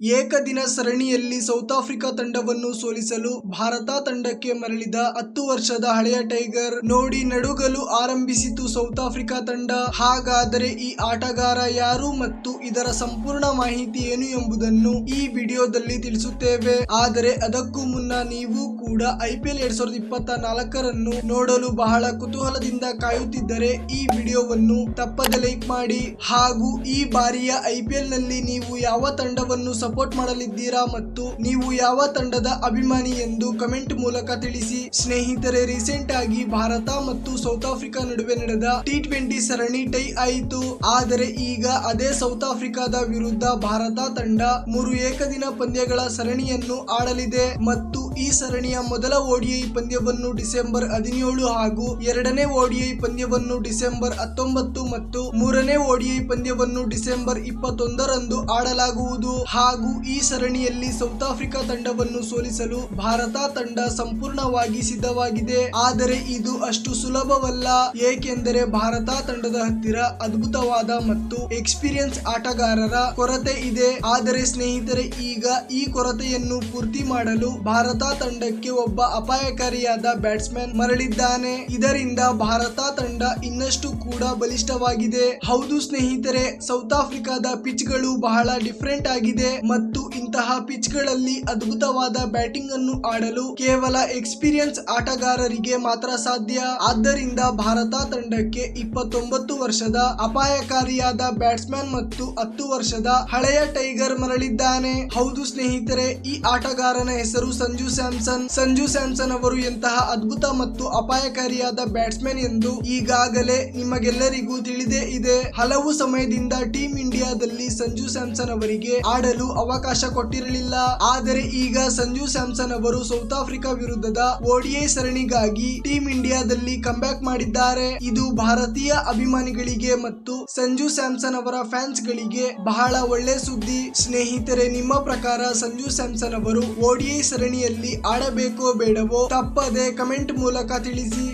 ಏಕದಿನ ಸರಣಿಯಲ್ಲಿ south Africa ತಂಡವನ್ನು ಸೋಲಿಸಲು ಭಾರತ ತಂಡಕ್ಕೆ ಮರಳಿದ ಹತ್ತು ವರ್ಷದ ಹಳೆಯ ಟೈಗರ್ ನೋಡಿ ನಡುಗಲು ಆರಂಭಿಸಿತು ಸೌತ್ ಆಫ್ರಿಕಾ ತಂಡ. ಹಾಗಾದರೆ ಈ ಆಟಗಾರ ಯಾರು ಮತ್ತು ಇದರ ಸಂಪೂರ್ಣ ಮಾಹಿತಿ ಏನು ಎಂಬುದನ್ನು ಈ ವಿಡಿಯೋದಲ್ಲಿ ತಿಳಿಸುತ್ತೇವೆ. ಆದರೆ ಅದಕ್ಕೂ ಮುನ್ನ ನೀವು ಕೂಡ ಐಪಿಎಲ್ ಎರಡ್ ಸಾವಿರದ ಇಪ್ಪತ್ತ ನಾಲ್ಕರನ್ನು ನೋಡಲು ಬಹಳ ಕುತೂಹಲದಿಂದ ಕಾಯುತ್ತಿದ್ದರೆ ಈ ವಿಡಿಯೋವನ್ನು ತಪ್ಪದೆ ಲೈಕ್ ಮಾಡಿ. ಹಾಗೂ ಈ ಬಾರಿಯ ಐಪಿಎಲ್ನಲ್ಲಿ ನೀವು ಯಾವ ತಂಡವನ್ನು ಸಪೋರ್ಟ್ ಮಾಡಲಿದ್ದೀರಾ ಮತ್ತು ನೀವು ಯಾವ ತಂಡದ ಅಭಿಮಾನಿ ಎಂದು ಕಮೆಂಟ್ ಮೂಲಕ ತಿಳಿಸಿ. ಸ್ನೇಹಿತರೆ ರೀಸೆಂಟ್ ಆಗಿ ಭಾರತ ಮತ್ತು ಸೌತ್ ಆಫ್ರಿಕಾ ನಡುವೆ ನಡೆದ ಟಿ ಟ್ವೆಂಟಿ ಸರಣಿ ಟೈ ಆಯಿತು. ಆದರೆ ಈಗ ಅದೇ ಸೌತ್ ಆಫ್ರಿಕಾದ ವಿರುದ್ಧ ಭಾರತ ತಂಡ ಮೂರು ಏಕದಿನ ಪಂದ್ಯಗಳ ಸರಣಿಯನ್ನು ಆಡಲಿದೆ ಮತ್ತು ಈ ಸರಣಿಯ ಮೊದಲ ಓಡಿಐ ಪಂದ್ಯವನ್ನು ಡಿಸೆಂಬರ್ ಹದಿನೇಳು ಹಾಗೂ ಎರಡನೇ ಓಡಿಐ ಪಂದ್ಯವನ್ನು ಡಿಸೆಂಬರ್ ಹತ್ತೊಂಬತ್ತು ಮತ್ತು ಮೂರನೇ ಓಡಿಐ ಪಂದ್ಯವನ್ನು ಡಿಸೆಂಬರ್ ಇಪ್ಪತ್ತೊಂದರಂದು ಆಡಲಾಗುವುದು. ಹಾಗೂ ಈ ಸರಣಿಯಲ್ಲಿ ಸೌತ್ ಆಫ್ರಿಕಾ ತಂಡವನ್ನು ಸೋಲಿಸಲು ಭಾರತ ತಂಡ ಸಂಪೂರ್ಣವಾಗಿ ಸಿದ್ಧವಾಗಿದೆ. ಆದರೆ ಇದು ಅಷ್ಟು ಸುಲಭವಲ್ಲ. ಏಕೆಂದರೆ ಭಾರತ ತಂಡದ ಹತ್ತಿರ ಅದ್ಭುತವಾದ ಮತ್ತು ಎಕ್ಸ್ಪೀರಿಯನ್ಸ್ ಆಟಗಾರರ ಕೊರತೆ ಇದೆ. ಆದರೆ ಸ್ನೇಹಿತರೆ, ಈಗ ಈ ಕೊರತೆಯನ್ನು ಪೂರ್ತಿ ಮಾಡಲು ಭಾರತ ತಂಡಕ್ಕೆ ಒಬ್ಬ ಅಪಾಯಕಾರಿಯಾದ ಬ್ಯಾಟ್ಸ್ಮನ್ ಮರಳಿದ್ದಾನೆ. ಇದರಿಂದ ಭಾರತ ತಂಡ ಇನ್ನಷ್ಟು ಕೂಡ ಬಲಿಷ್ಠವಾಗಿದೆ. ಹೌದು ಸ್ನೇಹಿತರೆ, ಸೌತ್ ಆಫ್ರಿಕಾದ ಪಿಚ್ಗಳು ಬಹಳ ಡಿಫರೆಂಟ್ ಆಗಿದೆ. ಮತ್ತು ಇಂತಹ ಪಿಚ್ಗಳಲ್ಲಿ ಅದ್ಭುತವಾದ ಬ್ಯಾಟಿಂಗ್ ಅನ್ನು ಆಡಲು ಕೇವಲ ಎಕ್ಸ್ಪೀರಿಯನ್ಸ್ ಆಟಗಾರರಿಗೆ ಮಾತ್ರ ಸಾಧ್ಯ. ಆದ್ದರಿಂದ ಭಾರತ ತಂಡಕ್ಕೆ ಇಪ್ಪತ್ತೊಂಬತ್ತು ವರ್ಷದ ಅಪಾಯಕಾರಿಯಾದ ಬ್ಯಾಟ್ಸ್ಮನ್ ಮತ್ತು ಹತ್ತು ವರ್ಷದ ಹಳೆಯ ಟೈಗರ್ ಮರಳಿದ್ದಾನೆ. ಹೌದು ಸ್ನೇಹಿತರೆ, ಈ ಆಟಗಾರನ ಹೆಸರು ಸಂಜು ಸ್ಯಾಮ್ಸನ್. ಸಂಜು ಸ್ಯಾಮ್ಸನ್ ಅವರು ಎಂತಹ ಅದ್ಭುತ ಮತ್ತು ಅಪಾಯಕಾರಿಯಾದ ಬ್ಯಾಟ್ಸ್ಮನ್ ಎಂದು ಈಗಾಗಲೇ ನಿಮಗೆಲ್ಲರಿಗೂ ತಿಳಿದೇ ಇದೆ. ಹಲವು ಸಮಯದಿಂದ ಟೀಂ ಇಂಡಿಯಾದಲ್ಲಿ ಸಂಜು ಸ್ಯಾಮ್ಸನ್ ಅವರಿಗೆ ಆಡಲು ಅವಕಾಶ ಕೊಟ್ಟಿರಲಿಲ್ಲ. ಆದರೆ ಈಗ ಸಂಜು ಸ್ಯಾಮ್ಸನ್ ಅವರು ಸೌತ್ ಆಫ್ರಿಕಾ ವಿರುದ್ಧದ ಓಡಿಐ ಸರಣಿಗಾಗಿ ಟೀಂ ಇಂಡಿಯಾದಲ್ಲಿ ಕಂಬ್ಯಾಕ್ ಮಾಡಿದ್ದಾರೆ. ಇದು ಭಾರತೀಯ ಅಭಿಮಾನಿಗಳಿಗೆ ಮತ್ತು ಸಂಜು ಸ್ಯಾಮ್ಸನ್ ಅವರ ಫ್ಯಾನ್ಸ್ ಗಳಿಗೆ ಬಹಳ ಒಳ್ಳೆ ಸುದ್ದಿ. ಸ್ನೇಹಿತರೆ, ನಿಮ್ಮ ಪ್ರಕಾರ ಸಂಜು ಸ್ಯಾಮ್ಸನ್ ಅವರು ಓಡಿಐ ಸರಣಿಯಲ್ಲಿ ಆಡಬೇಕೋ ಬೇಡವೋ? ತಪ್ಪದೆ ಕಮೆಂಟ್ ಮೂಲಕ ತಿಳಿಸಿ.